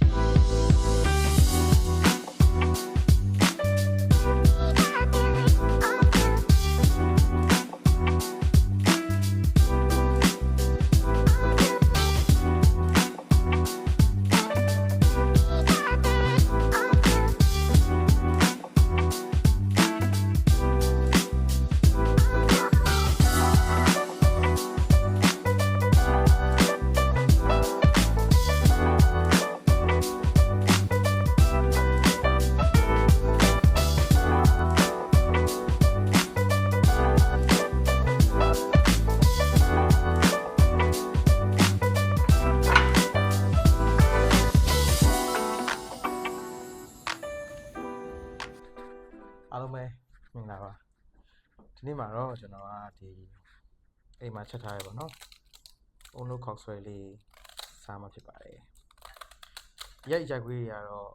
Bye. ဒီနေ့မှာတော့ကျွန်တော်ကဒီအိမ်မှာချက်ထားရပါတော့အုံလို့ခောက်ဆွဲလေးစားမှာဖြစ်ပါတယ်ရိုက်ရိုက်ခွေးတွေကတော့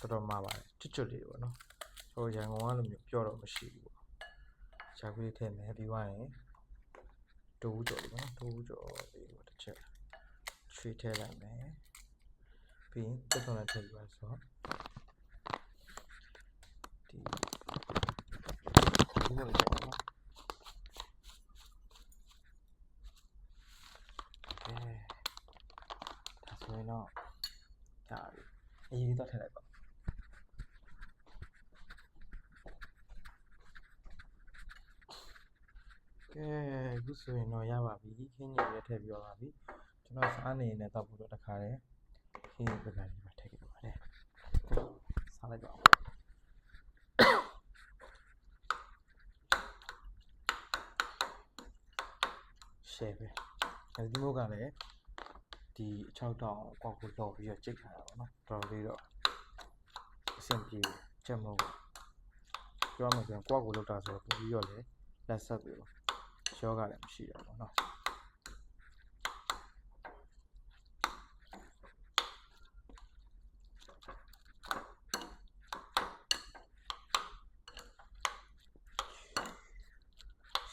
တော်တော်မှားပါတယ်ချွတ်ချွတ်လေးပေါ့နော်ဟိုရန်ကုန်ကလိုမျိုးပြောတော့မရှိဘူးပေါ့ရိုက်ခွေးထည့်မယ်ပြီးသွားရင်တိုးကြော်လေးပေါ့နော်တိုးကြော်လေးကိုတစ်ချက်ချွေးထည့်လိုက်မယ်ပြီးရင်တက်သွန်လည်းထည့်ပြီးပါဆိုတော့ဒီ ဒီလိုလေးပေါ့နော်အဲဒါဆိုရင်တော့ဒါပြီအရေးတော့ထည့်လိုက်ပါကဲအခုဆိုရင်တော့ရပါပြီခင်းကြီးလည်းထည့်ပြီးတော့ပါပြီကျွန်တော်စားနေနေတော့ပို့တော့တခါတည်းခင်းကြီးပကံလေးပါထည့်ခဲ့ပါတယ်စားလိုက်ပါဦး share ပဲအဲဒီမို့ကလည်းဒီအချောက်တောင်ကွာကိုလော်ပြီးတော့ကြိတ်ထားတာပေါ့နော်တော်တော်လေးတော့အဆင်ပြေချက်မဟုတ်ဘူးပြောမှဆိုရင်ကွာကိုလောက်တာဆိုတော့ပြီးတော့လေလက်ဆက်ပြီးတော့ရောကလည်းမရှိတော့ဘူးเนาะ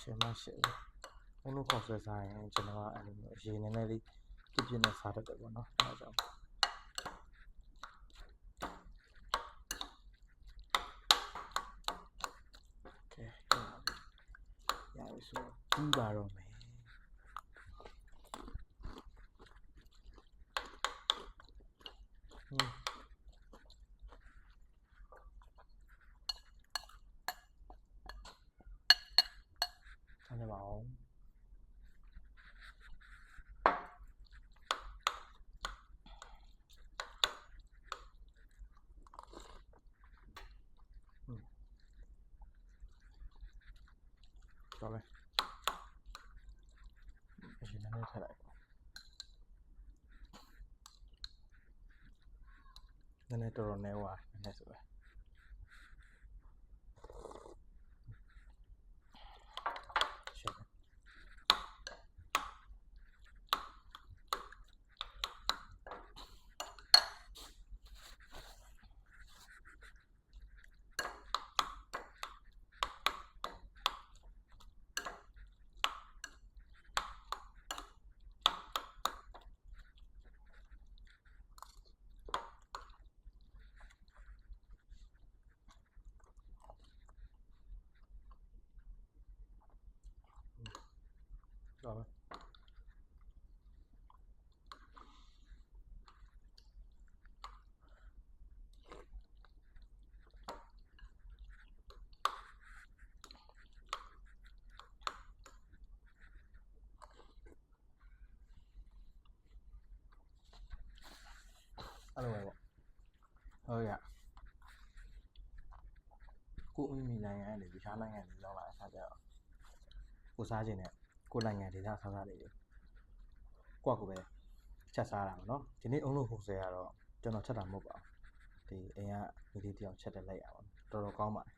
ရှင်မရှိဘူး ဘုံလို့ခေါ်ဆွဲစားရင်ကျွန်တော်ကအဲ့လိုမျိုးအရေးနည်းနည်းလေးပြပြနဲ့စားတတ်တယ်ပေါ့နော်အဲဒါကြောင့်ကဲရပြီဆိုတော့ပြီးပါတော့မယ်ဟင်းဆက်နေပါအောင် တော်လဲအရင်နည်းနည်းထည့်လိုက်နည်းနည်းတော်တော်နည်းသွားနည်းနည်းဆိုပဲရှင်းတယ် တော်ပဲအဲ့လိုပဲပေါ့ဟုတ်ရကိုအမိမိနိုင်ငံကနေတခြားနိုင်ငံတွေရောက်လာတဲ့အခါကျတော့ကိုစားခြင်းနဲ့ ကိုနိုင်ငံဒေသဆန်းစားလေးတွေကိုယ့်ကိုယ်ပဲချက်စားတာပေါ့နော်ဒီနေ့အုံလို့ခုဆဲကတော့ကျွန်တော်ချက်တာမဟုတ်ပါဘူးဒီအိမ်ကမိလေးတယောက်ချက်တဲ့လိုက်ရပါတော့တော်တော်ကောင်းပါတယ်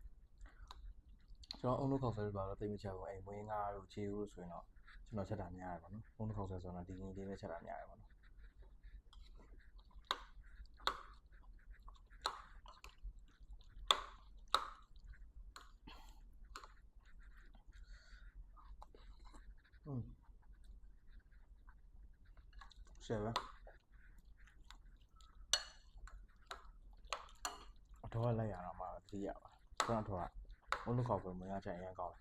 ကျွန်တော်အုံလို့ခေါက်ဆဲလို့ပါတော့တိတ်မချက်ဘူးအိမ်မွေးငါတို့ခြေဦးဆိုရင်တော့ကျွန်တော်ချက်တာများတယ်ပေါ့နော်အုံလို့ခေါက်ဆဲဆိုတော့ဒီညီလေးပဲချက်တာများတယ်ပေါ့နော် 7အထောက်လိုက်ရတာမှသိရပါကျွန်တော်အထောက်ကအုံးခေါ်ပွဲမရချင်အရင်ကောင်း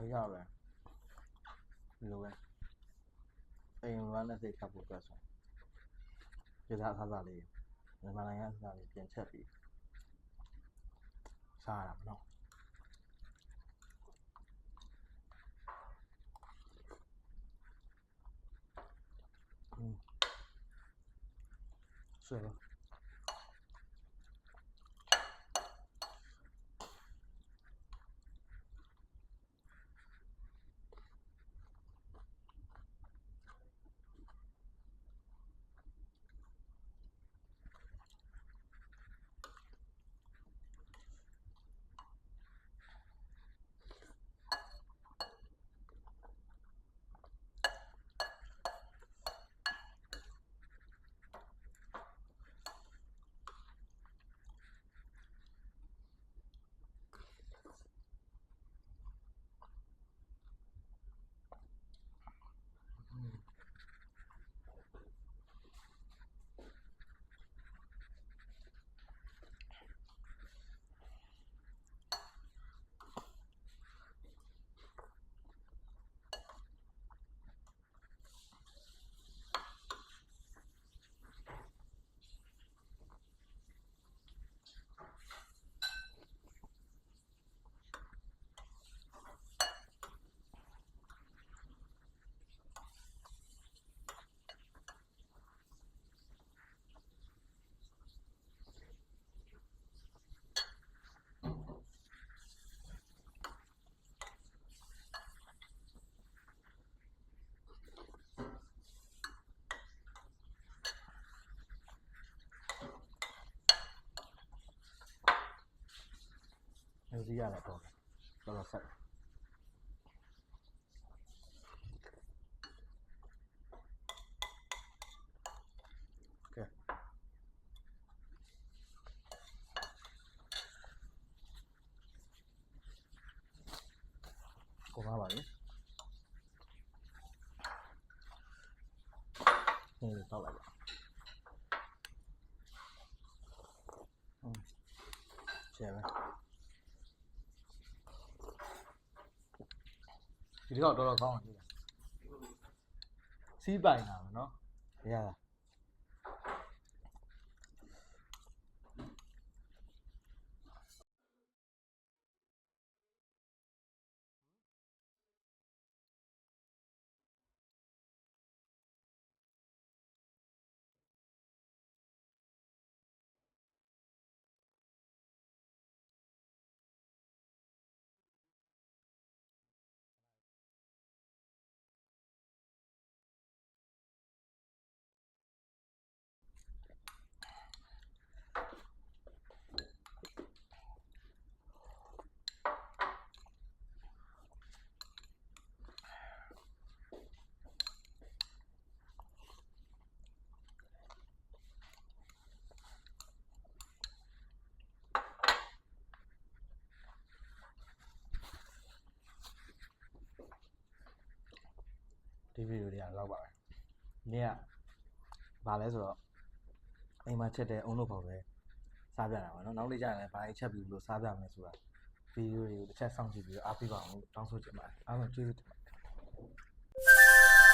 ခါရပဲဒီလိုပဲအိမ်ဝမ်းနဲ့စိတ်ခတ်ဖို့အတွက်ဆိုဒီစားအစားစားလေးမြန်မာနိုင်ငံအစားလေးပြင်ချက်ပြီးစားရတာမနော်อืมဆွဲပါ မျိုးစီးရတယ်ပေါ့တော်တော်ဆက်ကဲကိုပါပါလေဟင်းတော့လိုက်ပါอืมရှယ်ပဲ ဒီတော့တော်တော်ကောင်းအောင်ကြည့်တာစီးပိုင်လာမယ်နော်ရလား ပြန်လောက်ပါပဲ။နေ့ကဘာလဲဆိုတော့အိမ်မှာချက်တဲ့အုံလို့ပေါ့ပဲစားပြတာပါနော်။နောက်လေးကျရင်လည်းဘာကြီးချက်ပြီးလို့စားပြမယ်ဆိုတာဗီဒီယိုတွေကိုတစ်ချက်စောင့်ကြည့်ပြီးတော့အားပေးပါအောင်တောင်းဆိုချင်ပါတယ်။အားလုံးကျေးဇူးတင်ပါတယ်။